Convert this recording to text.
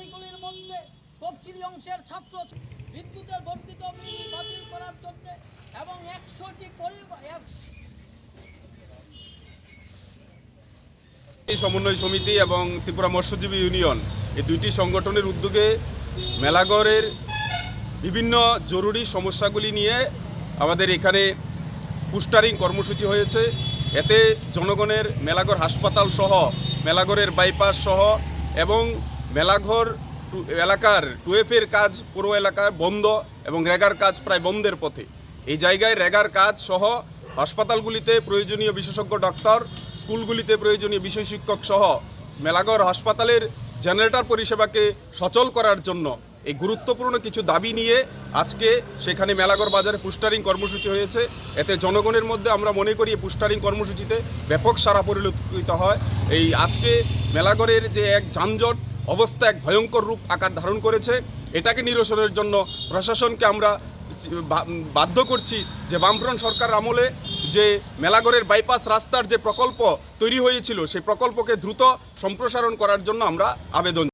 বিদ্যালয়গুলির মধ্যে তফসিলি অংশের ছাত্র বিদ্যুতের বর্ধিত বিল বাতিল করার জন্য এবং একশোটি পরিবার সমন্বয় সমিতি এবং ত্রিপুরা মৎস্যজীবী ইউনিয়ন এই দুইটি সংগঠনের উদ্যোগে মেলাগড়ের বিভিন্ন জরুরি সমস্যাগুলি নিয়ে আমাদের এখানে পুস্টারিং কর্মসূচি হয়েছে। এতে জনগণের মেলাগড় হাসপাতাল সহ মেলাগড়ের বাইপাস সহ এবং মেলাঘর এলাকার টুয়েফের কাজ পুরো এলাকার বন্ধ এবং রেগার কাজ প্রায় বন্ধের পথে। এই জায়গায় রেগার কাজ সহ হাসপাতালগুলিতে প্রয়োজনীয় বিশেষজ্ঞ ডক্টর, স্কুলগুলিতে প্রয়োজনীয় বিষয় শিক্ষক সহ মেলাগড় হাসপাতালের জেনারেটর পরিষেবাকে সচল করার জন্য এই গুরুত্বপূর্ণ কিছু দাবি নিয়ে আজকে সেখানে মেলাগড় বাজারে পুস্টারিং কর্মসূচি হয়েছে। এতে জনগণের মধ্যে আমরা মনে করি পুস্টারিং কর্মসূচিতে ব্যাপক সারা পরিলক্ষিত হয়। এই আজকে মেলাগড়ের যে এক যানজট অবস্থা এক ভয়ঙ্কর রূপ আকার ধারণ করেছে। এটাকে নিরসনের জন্য প্রশাসনকে আমরা বাধ্য করছি যে বামফ্রন্ট সরকার আমলে যে মেলাগড়ের বাইপাস রাস্তার যে প্রকল্প তৈরি হয়েছিল, সেই প্রকল্পকে দ্রুত সম্প্রসারণ করার জন্য আমরা আবেদন